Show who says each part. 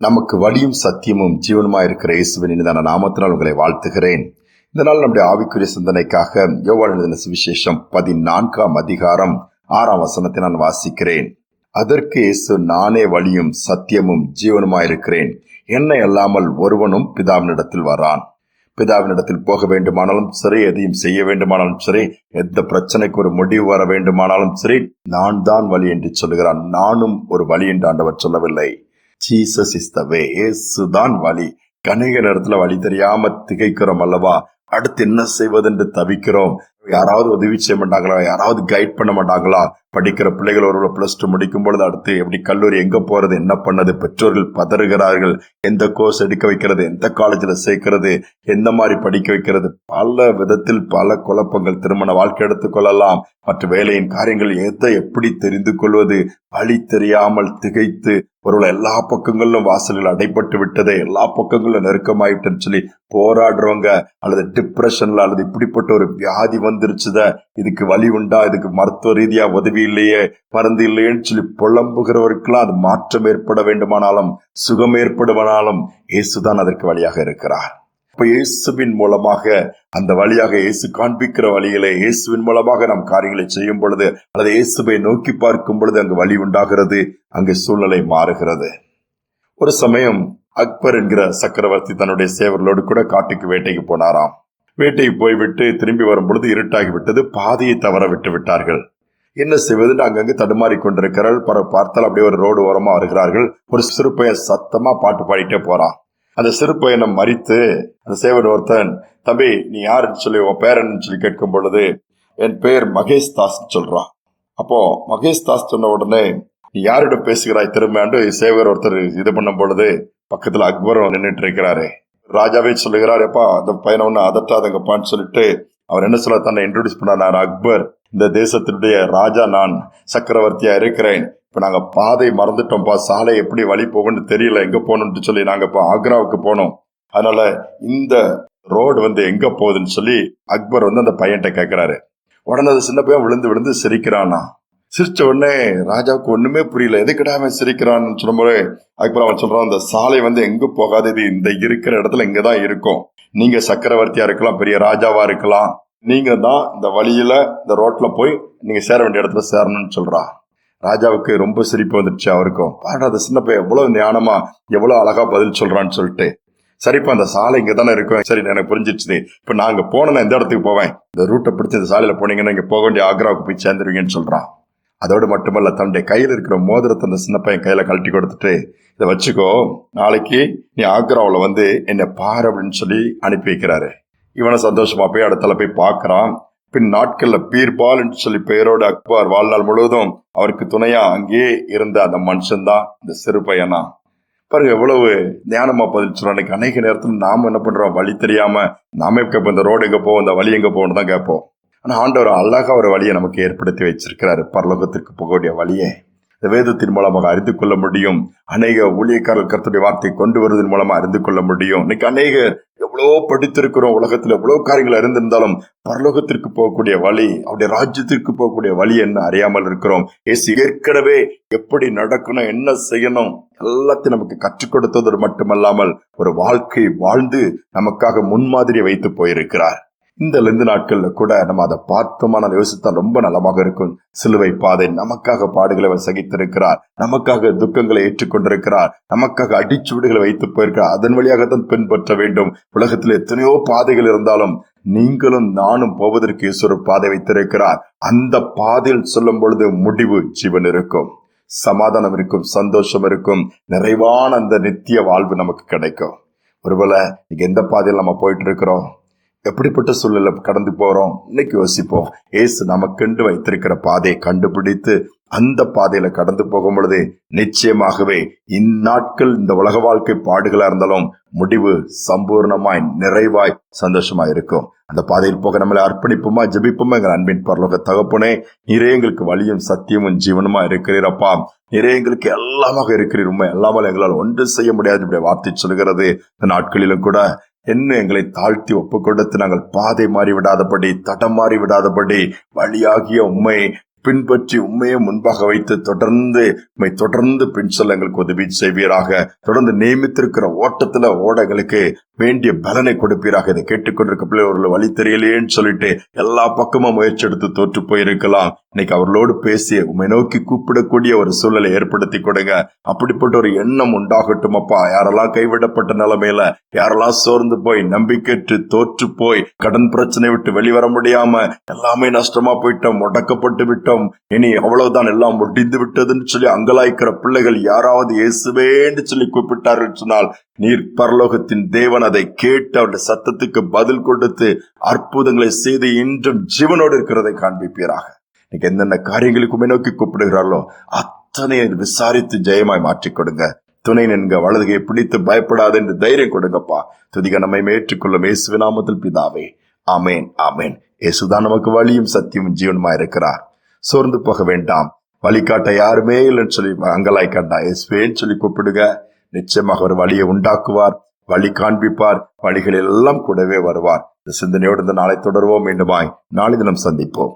Speaker 1: நமக்கு வழியும் சத்தியமும் ஜீவனுமா இருக்கிற இயேசுவின் இனிதான நாமத்தினால் உங்களை வாழ்த்துகிறேன். இந்த நாள் நம்முடைய ஆவிக்குரிய சிந்தனைக்காக யோவான் சுவிசேஷம் பதினான்காம் அதிகாரம் ஆறாம் வசனத்தை நான் வாசிக்கிறேன். அதற்கு இயேசு நானே வழியும் சத்தியமும் ஜீவனுமா இருக்கிறேன். என்னை அல்லாமல் ஒருவனும் பிதாவினிடத்தில் வரான். பிதாவினிடத்தில் போக வேண்டுமானாலும் சரி எதையும் செய்ய வேண்டுமானாலும் சரி எந்த பிரச்சனைக்கு ஒரு முடிவு வர வேண்டுமானாலும் சரி நான் தான் வழி என்று சொல்லுகிறான். நானும் ஒரு வழி என்று ஆண்டவர் சொல்லவில்லை. ஜீசஸ் இஸ் த வே தான் வழி. கணிக நேரத்துல வழி தெரியாம திகைக்கிறோம் அல்லவா? அடுத்து என்ன செய்வதென்று தவிக்கிறோம்? யாராவது உதவி செய்ய மாட்டாங்களா? யாராவது கைட் பண்ண மாட்டாங்களா? படிக்கிற பிள்ளைகள் ஒரு பிளஸ் டூ முடிக்கும் பொழுது அடுத்து எப்படி கல்லூரி எங்க போறது? என்ன பண்ணது? பெற்றோர்கள் பதறுகிறார்கள். எந்த கோர்ஸ் எடுக்க வைக்கிறது? எந்த காலேஜ்ல சேர்க்கிறது? எந்த மாதிரி படிக்க வைக்கிறது? பல விதத்தில் பல குழப்பங்கள். திருமண வாழ்க்கை எடுத்துக்கொள்ளலாம் மற்ற வேலையின் காரியங்கள் எதை எப்படி தெரிந்து கொள்வது? வழி தெரியாமல் திகைத்து ஒருவேளை எல்லா பக்கங்களிலும் வாசல்கள் அடைப்பட்டு விட்டது எல்லா பக்கங்களும் நெருக்கமாயிட்டுன்னு சொல்லி போராடுறவங்க அல்லது டிப்ரெஷன்ல அல்லது இப்படிப்பட்ட ஒரு வியாதி வந்துருச்சுத இதுக்கு வழி உண்டா இதுக்கு மருத்துவ ரீதியா உதவி இல்லையே மருந்து இல்லையேன்னு சொல்லி புலம்புகிறவருக்கெல்லாம் அது மாற்றம் ஏற்பட வேண்டுமானாலும் சுகம் ஏற்படுமானாலும் இயேசுதான் அதற்கு வழியாக இருக்கிறார். இப்ப இயேசுவின் மூலமாக அந்த வழியாக இயேசு காண்பிக்கிற வழியிலே இயேசுவின் மூலமாக நாம் காரியங்களை செய்யும் பொழுது அல்லது இயேசுவை நோக்கி பார்க்கும் பொழுது அங்கு வழி உண்டாகிறது அங்கு சூழ்நிலை மாறுகிறது. ஒரு சமயம் அக்பர் என்கிற சக்கரவர்த்தி தன்னுடைய சேவர்களோடு கூட காட்டுக்கு வேட்டைக்கு போனாராம். வேட்டைக்கு போய்விட்டு திரும்பி வரும் பொழுது இருட்டாகி விட்டது பாதையை தவற விட்டு விட்டார்கள். என்ன செய்வதுன்னு அங்கங்கு தடுமாறி கொண்டிருக்கிறார்கள். பர பார்த்தால் அப்படியே ஒரு ரோடு ஓரமா வருகிறார்கள். ஒரு சிறு பையன் சத்தமா பாட்டு பாடிட்டே போறான். அந்த சிறு பையனை மறித்து அந்த சேவன் ஒருத்தன் தம்பி நீ யாருன்னு சொல்லி உன் பேரன்னு சொல்லி கேட்கும் பொழுது என் பேர் மகேஷ் தாஸ் சொல்றான் அப்போ மகேஷ் தாஸ் சொன்ன உடனே நீ யாரிடம் பேசுகிறாய் திரும்ப? சேவர் ஒருத்தர் இது பண்ணும் பொழுது பக்கத்துல அக்பரும் நின்றுட்டு இருக்கிறாரு. ராஜாவே சொல்லுகிறார் எப்பா அந்த பையனை ஒண்ணு அதட்டாதங்கப்பான்னு சொல்லிட்டு அவர் என்ன சொல்ல தன்னை இன்ட்ரோடியூஸ் பண்ணார்? நான் அக்பர். இந்த தேசத்தினுடைய ராஜா நான். சக்கரவர்த்தியா இருக்கிறேன். இப்போ நாங்கள் பாதை மறந்துட்டோம்ப்பா சாலை எப்படி வழி போகும்னு தெரியல எங்கே போகணும்னு சொல்லி நாங்கள் இப்போ ஆக்ராவுக்கு போனோம். அதனால இந்த ரோடு வந்து எங்கே போகுதுன்னு சொல்லி அக்பர் வந்து அந்த பையன்கிட்ட கேட்குறாரு உடனே அது சின்ன பையன் விழுந்து விழுந்து சிரிக்கிறானா சிரிச்ச உடனே ராஜாவுக்கு ஒன்றுமே புரியல எதுக்கிட்ட அவன் சிரிக்கிறான்னு சொல்லும்போது அக்பர் அவன் சொல்கிறான் அந்த சாலை வந்து எங்கே போகாது இது இந்த இருக்கிற இடத்துல இங்கே தான் இருக்கும். நீங்கள் சக்கரவர்த்தியாக இருக்கலாம் பெரிய ராஜாவாக இருக்கலாம். நீங்கள் தான் இந்த வழியில் இந்த ரோட்டில் போய் நீங்கள் சேர வேண்டிய இடத்துல சேரணும்னு சொல்கிறான் ராஜாவுக்கு ரொம்ப சிரிப்பு வந்துடுச்சு அவருக்கும். பாருடா அந்த சின்ன பையன் எவ்வளவு ஞானமா எவ்வளவு அழகா பதில் சொல்றான்னு சொல்லிட்டு. சரிப்பா அந்த சாலை இங்க தானே இருக்கும். சரி எனக்கு புரிஞ்சிடுச்சு இப்ப நாங்க போனேன்னா எந்த இடத்துக்கு போவேன். இந்த ரூட்டை பிடிச்சி இந்த சாலையில போனீங்கன்னா இங்க போக வேண்டிய ஆக்ராவுக்கு போய் சேர்ந்துருவீங்கன்னு சொல்றான். அதோடு மட்டுமல்ல தன்னுடைய கையில் இருக்கிற மோதிரத்தை அந்த சின்ன பையன் கையில் கழட்டி கொடுத்துட்டு இதை வச்சுக்கோ நாளைக்கு நீ ஆக்ராவில் வந்து என்னை பாரு அப்படின்னு சொல்லி அனுப்பி வைக்கிறாரு. இவனை சந்தோஷமா போய் இடத்துல போய் பார்க்குறான். பின் நாட்கள்ல பீர்பால்னு சொல்லி பெயரோடு அக்பர் வாழ்நாள் முழுவதும் அவருக்கு துணையா அங்கேயே இருந்த அந்த மனுஷன் தான் இந்த சிறு பையனா. பாருங்க எவ்வளவு ஞானமா பதில் சொல்றோம் அன்னைக்கு அநேக நேரத்துல நாம என்ன பண்றோம்? வழி தெரியாம நாம கேட்போம் இந்த ரோடு எங்க போவோம்? இந்த வழி எங்க போகணும் தான் கேட்போம். ஆனா ஆண்டவர் அழகா ஒரு வழியை நமக்கு ஏற்படுத்தி வச்சிருக்கிறாரு. பரலோகத்திற்கு போகக்கூடிய வழியை. இந்த வேதத்தின் மூலமாக அறிந்து கொள்ள முடியும். அநேக ஊழியக்காரர்கள் கருத்துடைய வார்த்தை கொண்டு வருவதன் மூலமா அறிந்து கொள்ள முடியும். இன்னைக்கு அநேக எவ்வளோ படித்திருக்கிறோம் உலகத்தில் எவ்வளோ காரியங்கள் அறிந்திருந்தாலும் பரலோகத்திற்கு போகக்கூடிய வழி அவருடைய ராஜ்யத்திற்கு போகக்கூடிய வழி என்ன அறியாமல் இருக்கிறோம். ஏசு ஏற்கனவே எப்படி நடக்கணும் என்ன செய்யணும் எல்லாத்தையும் நமக்கு கற்றுக் கொடுத்ததோடு மட்டுமல்லாமல் ஒரு வாழ்க்கை வாழ்ந்து நமக்காக முன்மாதிரியை வைத்து போயிருக்கிறார். இந்த லெந்து நாட்கள்ல கூட நம்ம அதை பார்த்தோமா. நான் யோசித்தால் ரொம்ப நலமாக இருக்கும். சிலுவை பாதை நமக்காக பாடுகளை அவர் சகித்திருக்கிறார். நமக்காக துக்கங்களை ஏற்றுக்கொண்டிருக்கிறார். நமக்காக அடிச்சுவடுகளை வைத்து போயிருக்கிறார். அதன் வழியாகத்தான் பின்பற்ற வேண்டும். உலகத்தில் எத்தனையோ பாதைகள் இருந்தாலும் நீங்களும் நானும் போவதற்கு ஈஸ்வர பாதை வைத்திருக்கிறார். அந்த பாதையில் சொல்லும் பொழுது முடிவு ஜீவன் இருக்கும். சமாதானம் இருக்கும். சந்தோஷம் இருக்கும். நிறைவான அந்த நித்திய வாழ்வு நமக்கு கிடைக்கும். ஒருவேளை இங்க எந்த பாதையில் நம்ம போயிட்டு இருக்கிறோம்? எப்படிப்பட்ட சூழல கடந்து போறோம்? இன்னைக்கு யோசிப்போம். ஏசு நமக்கென்று வைத்திருக்கிற பாதையை கண்டுபிடித்து அந்த பாதையில கடந்து போகும் பொழுது நிச்சயமாகவே இந்நாட்கள் இந்த உலக வாழ்க்கை பாடுகளா இருந்தாலும் முடிவு சம்பூர்ணமாய் நிறைவாய் சந்தோஷமா இருக்கும். அந்த பாதையில் போக நம்மளை அர்ப்பணிப்புமா ஜபிப்புமா? எங்கள் அன்பின் பரலோக தகப்பனே நிறைய எங்களுக்கு வழியும் சத்தியமும் ஜீவனுமா இருக்கிறீரப்பா நிறைய எங்களுக்கு எல்லாமாக இருக்கிறீர் உண்மை எல்லாமே எங்களால் ஒன்றும் செய்ய முடியாது இப்படி வார்த்தை சொல்கிறது இந்த நாட்களிலும் கூட என்ன எங்களை தாழ்த்தி ஒப்பு கொடுத்து நாங்கள் பாதை மாறி விடாதபடி தடம் மாறி விடாதபடி வழியாகிய உண்மை பின்பற்றி உண்மையை முன்பாக வைத்து தொடர்ந்து உண்மை தொடர்ந்து பின் செல்ல எங்களுக்கு உதவி செய்வீராக. தொடர்ந்து நியமித்திருக்கிற ஓட்டத்துல ஓட எங்களுக்கு வேண்டிய பலனை கொடுப்பீராக. இதை கேட்டுக்கொண்டிருக்க பிள்ளைவர்கள் வழி தெரியலையேன்னு சொல்லிட்டு எல்லா பக்கமும் முயற்சி எடுத்து தோற்று போயிருக்கலாம். இன்னைக்கு அவர்களோடு பேசி உண்மை நோக்கி கூப்பிடக்கூடிய ஒரு சூழலை ஏற்படுத்தி கொடுங்க. அப்படிப்பட்ட ஒரு எண்ணம் உண்டாகட்டும் அப்பா. யாரெல்லாம் கைவிடப்பட்ட நிலைமையில யாரெல்லாம் சோர்ந்து போய் நம்பிக்கைற்று தோற்று போய் கடன் பிரச்சனை விட்டு வெளிவர முடியாம எல்லாமே நஷ்டமா போயிட்டோம் முடக்கப்பட்டு விட்டு விட்டோம் இனி அவ்வளவுதான் எல்லாம் முடிந்து விட்டதுன்னு சொல்லி அங்கலாய்க்கிற பிள்ளைகள் யாராவது இயேசுவேன்னு சொல்லி கூப்பிட்டார்கள் சொன்னால் நீர் பரலோகத்தின் தேவன் அதை கேட்டு அவருடைய சத்தத்துக்கு பதில் கொடுத்து அற்புதங்களை செய்து இன்றும் ஜீவனோடு இருக்கிறதை காண்பிப்பீராக. இன்னைக்கு என்னென்ன காரியங்களுக்குமே நோக்கி கூப்பிடுகிறார்களோ அத்தனை விசாரித்து ஜெயமாய் மாற்றிக் கொடுங்க. துணை நின்க வலதுகையை பிடித்து பயப்படாது என்று தைரியம் கொடுங்கப்பா. துதிக நம்மை ஏற்றுக்கொள்ளும் இயேசு நாமத்தில் பிதாவே. ஆமேன் ஆமேன். இயேசுதான் நமக்கு வழியும் சத்தியமும் ஜீவனுமா இருக்கிறார். சோர்ந்து போக வேண்டாம். வழிகாட்ட யாருமே இல்லைன்னு சொல்லி அங்கலாய் கண்டா. இயேசுவேன்னு சொல்லி கூப்பிடுங்க. நிச்சயமாக ஒரு வழியை உண்டாக்குவார் வழி காண்பிப்பார் வழிகள் எல்லாம் கூடவே வருவார். இந்த சிந்தனையோடு இந்த நாளை தொடர்வோம். மீண்டுமாய் நாளை தினம் சந்திப்போம்.